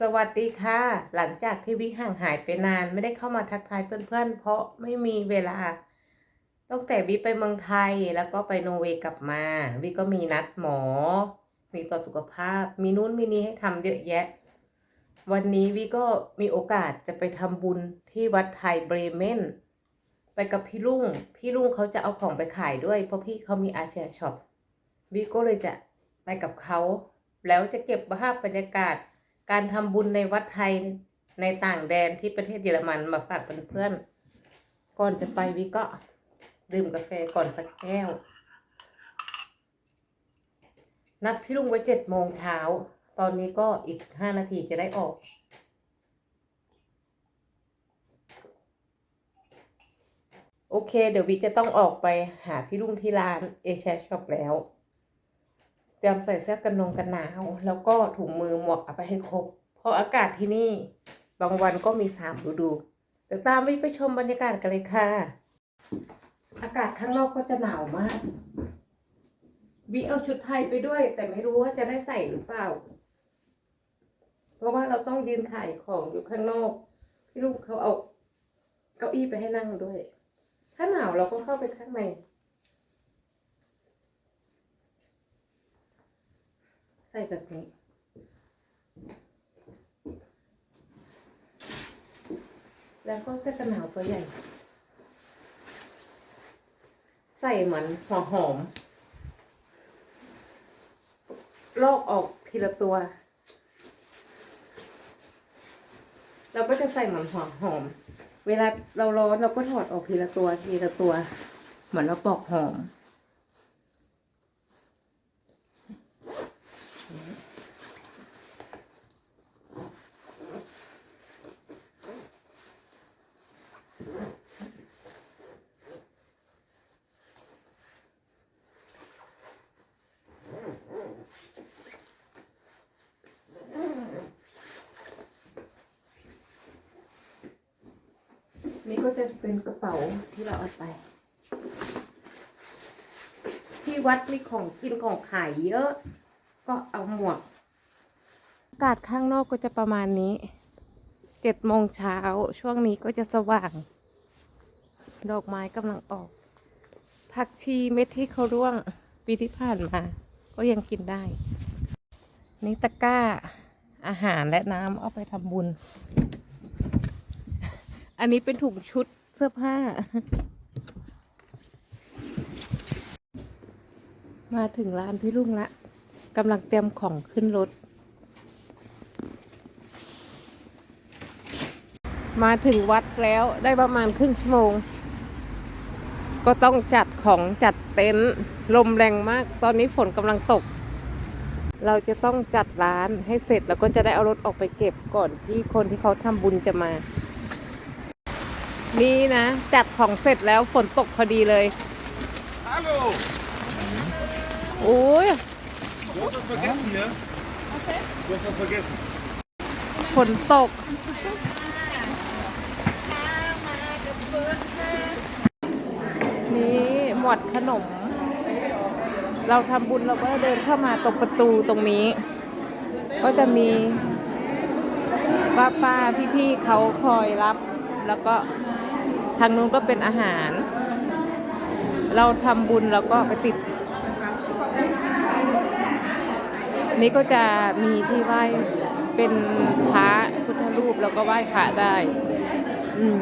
สวัสดีค่ะ หลังจากที่วิห่างหายไปนานไม่ได้เข้ามาทักทายเพื่อนๆเพราะไม่มีเวลาตั้งแต่วิไปเมืองไทยแล้วก็ไปโนอร์เวย์กลับมาวิก็มีนัดหมอ มีตรวจสุขภาพ มีนู้นมีนี้ให้ทำเยอะแยะ วันนี้วิก็มีโอกาสจะไปทำบุญที่วัดไทยเบรเมนไปกับพี่ลุงพี่ลุงเขาจะเอาของไปขายด้วย เพราะพี่เขามีอาเซียช็อปวิก็เลยจะไปกับเขา แล้วจะเก็บภาพบรรยากาศ การทำบุญในวัดไทยในต่างแดนที่ประเทศเยอรมันมาฝากเพื่อนๆก่อนจะไปวิก็ดื่มกาแฟก่อนสักแก้ว นัดพี่ลุงไว้เจ็ดโมงเช้า ตอนนี้ก็อีกห้านาทีจะได้ออกโอเค เดี๋ยววิจะต้องออกไปหาพี่ลุงที่ร้านเอเชียช็อปแล้ว รียมใส่เสื้อกันนงกันหนาว แล้วก็ถุงมือหมวกเอาไปให้ครบ เพราะอากาศที่นี่บางวันก็มีสามฤดูเดี๋ยวตามวิไปชมบรรยากาศกันเลยค่ะ อากาศข้างนอกก็จะหนาวมากวิเอาชุดไทยไปด้วย แต่ไม่รู้ว่าจะได้ใส่หรือเปล่า เพราะว่าเราต้องยืนขายของอยู่ข้างนอก พี่ลูกเขาเอาเก้าอี้ไปให้นั่งด้วย ถ้าหนาวเราก็เข้าไปข้างใน ใส่แบบนี้แล้วก็เสื้อกันหนาวตัวใหญ่ ใส่เหมือนหัวหอม ลอกออกทีละตัว เราก็จะใส่เหมือนหัวหอม เวลาเราร้อนเราก็ถอดออกทีละตัวทีละตัว เหมือนเราปอกหอม นี่ก็จะเป็นกระเป๋าที่เราเอาไป ที่วัดมีของกินของขายเยอะ ก็เอาหมวก อากาศข้างนอกก็จะประมาณนี้ เจ็ดโมงเช้าช่วงนี้ก็จะสว่าง ดอกไม้กำลังออก ผักชีเม็ดที่เขาร่วงปีที่ผ่านมา ก็ยังกินได้ นี่ตะกร้าอาหารและน้ำเอาไปทำบุญ อันนี้เป็นถุงชุดเสื้อผ้า มาถึงร้านพี่ลุงละกำลังเตรียมของขึ้นรถ มาถึงวัดแล้วได้ประมาณครึ่งชั่วโมง ก็ต้องจัดของจัดเต็นท์ลมแรงมาก ตอนนี้ฝนกำลังตก เราจะต้องจัดร้านให้เสร็จแล้วก็จะได้เอารถออกไปเก็บก่อนที่คนที่เขาทำบุญจะมา นี่นะจัดของเสร็จแล้วฝนตกพอดีเลย Hallo! โอ้ย Du hast was vergessen, ne? Du hast was vergessen. ฝนตก นี่หมวดขนม เราทำบุญเราก็เดินเข้ามาตรงประตูตรงนี้ ก็จะมีป้าป้าพี่พี่ๆเขาคอยรับแล้วก็ ทางนู้นก็เป็นอาหาร เราทำบุญแล้วก็ไปติด นี่ก็จะมีที่ไหว้เป็นพระพุทธรูปแล้วก็ไหว้พระได้ อืม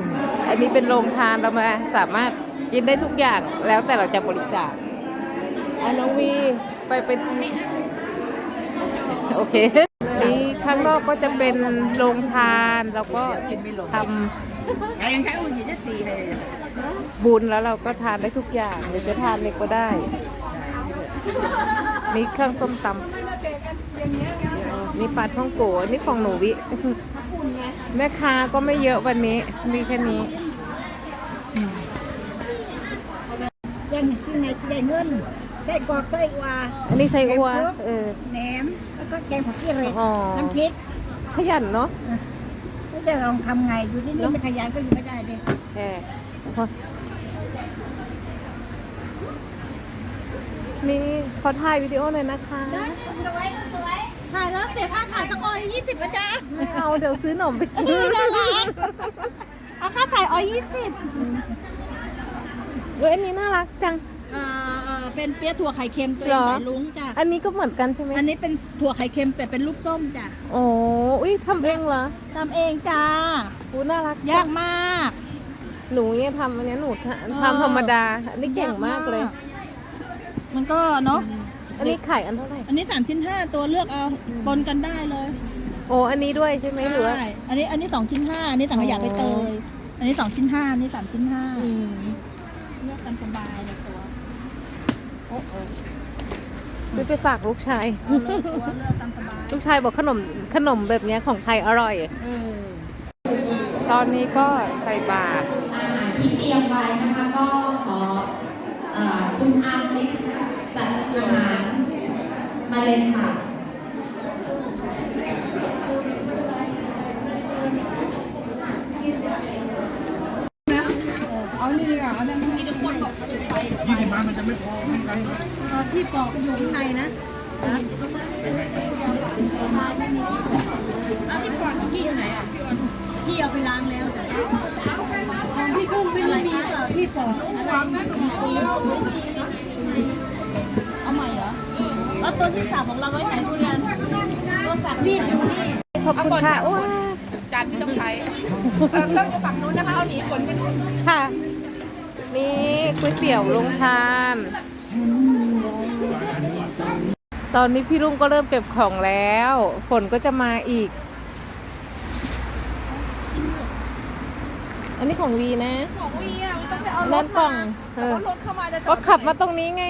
อันนี้เป็นโรงทานเรามาสามารถกินได้ทุกอย่างแล้วแต่เราจะบริจาคอันน้องวีไปเป็นนี่โอเค ข้างนอกก็จะเป็นโรงทานแล้วก็ทไอ้ยังใช้อุ้ยจะตีเลยำบุญแล้วเราก็ทานได้ทุกอย่างหรือจะทานเล็กก็ได้นี่เครื่องส้มตำนี่ปลาท่องโกะนี่ของหนูวิ แม่ค้าก็ไม่เยอะวันนี้ มีแค่นี้ยังชื่อไงชื่อไดเงิน ไส้กรอกไส้อัวอันนี้ไส้อัวเออแหนมแล้วก็แกงผักกี้เลยอ๋อน้ำพริกขยันเนาะก็จะลองทำไงอยู่ที่นี่ไม่ขยันก็อยู่ไม่ได้เลยแค่พอนี่ขอถ่ายวิดีโอหน่อยนะคะสวยสวยถ่ายแล้วเสียค่าถ่ายสักออยยี่สิบอาจารย์ไม่เอาเดี๋ยวซื้อขนมไปกินน่ารักเอาค่าถ่ายออยยี่สิบเว้ยอันนี้น่ารักจังเอ่อเป็นเปี๊ยะถั่วไข่เค็มตัวเอเหรงอใส่ลุงจ้ะอันนี้ก็เหมือนกันใช่ไหมอันนี้เป็นถั่วไข่เค็มแต่เป็นลูกส้มจ้ะโอ้อุ้ยทำเองเหรอทำเองจ้าอู้น่ารักยากมาก หนูเนี่ยทำอันเนี้ยหนูทำอทำธรรมดาอันนี้เก่งมากเลย มันก็เนาะ อันนี้ขายอันเท่าไหร่ อันนี้สามชิ้นห้าตัวเลือกเอาปนกันได้เลยโอ้อันนี้ด้วยใช่ไหมหรือว่า ใช่อันนี้อันนี้สองชิ้นห้าอันนี้สังขยาไปเตย อันนี้สองชิ้นห้าอันนี้สามชิ้นห้าอืมเลือกตามสบายเลยตัวโอ้โห ซื้อไปฝากลูกชาย เอาเลยตัวเลือกตามสบาย ลูกชายบอกขนมขนมแบบเนี้ยของไทยอร่อย เออ ตอนนี้ก็ใส่บาตรอาหารที่เตรียมไว้นะคะก็ขอเอ่อคุณอาร์มนิดจัดอาหารมาเลยค่ะ ยี่สิบาทมัน จะไม่พอไม่ไกลที่ปอกอยู่ข้างในนะพี่เอาไปล้างแล้วจ้ะของพี่กุ้งไม่มีเหรอพี่ปอกอะไรเอาใหม่เหรอแล้วตัวที่สามของเราไว้ไหนทุเรียนตัวสับมีดอยู่นี่ขอบคุณค่ะว้จานไม่ต้องใช้เออเครื่องอยู่ฝั่งนู้นนะคะเอาหนีฝนกันค่ะ นี่ก๋วยเตี๋ยวลงทาน ตอนนี้พี่ลุงก็เริ่มเก็บของแล้ว ฝนก็จะมาอีก อันนี้ของวีนะ ของวีอะมันต้องไปเอารนั่ถนกล่องมาเอแต่อว่ารถเข้ามาจะจก็อดขับมาตรงนี้ไง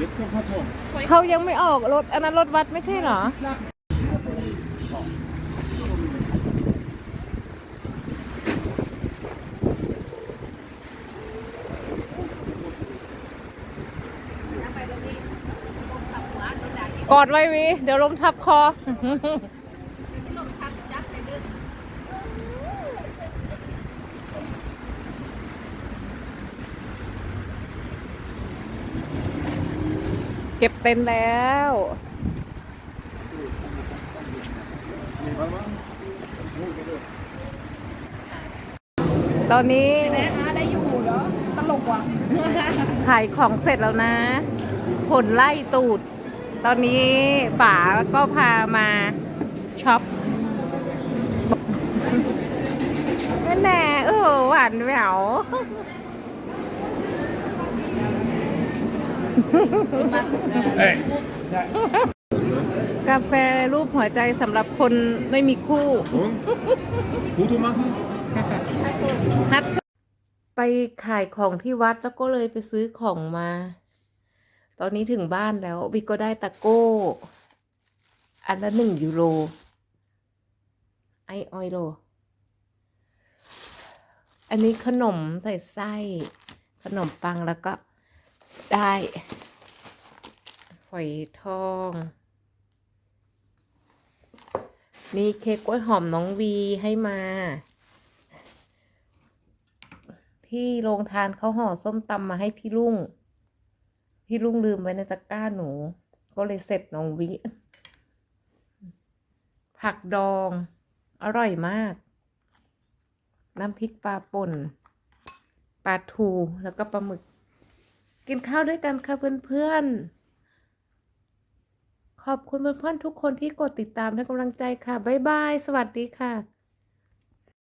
Jetzt kommt Karton. เขายังไม่ออกรถอันนั้นรถวัดไม่ใช่เหรอ กอดไว้วีเดี๋ยวลมทับคอ เก็บเต็นท์แล้ว ตอนนี้ได้อยู่เหรอตลกว่ะ ขายของเสร็จแล้วนะ ผลไล่ตูด ตอนนี้ป๋าก็พามาช็อปแน่ๆเออหวานแหวว Hey. กาแฟรูปหัวใจสำหรับคนไม่มีคู่ Und? Foto machen? ฮัทไปขายของที่วัดแล้วก็เลยไปซื้อของมา ตอนนี้ถึงบ้านแล้ววิก็ได้ตะโก้ อันละหนึ่งยูโร ไอออยโลอันนี้ขนมใส่ไส้ ขนมปังแล้วก็ได้ฝอยทองนี่เค้กกล้วยหอมน้องวีให้มา ที่โรงทานเขาห่อส้มตำมาให้พี่ลุง พี่ลุงลืมไว้ในตะกร้าหนู ก็เลยเสร็จน้องวิ ผักดอง อร่อยมาก น้ำพริกปลาป่นปลาทูแล้วก็ปลาหมึก กินข้าวด้วยกันค่ะเพื่อนๆ ขอบคุณเพื่อนๆทุกคนที่กดติดตามและกำลังใจค่ะ บ๊ายบาย สวัสดีค่ะ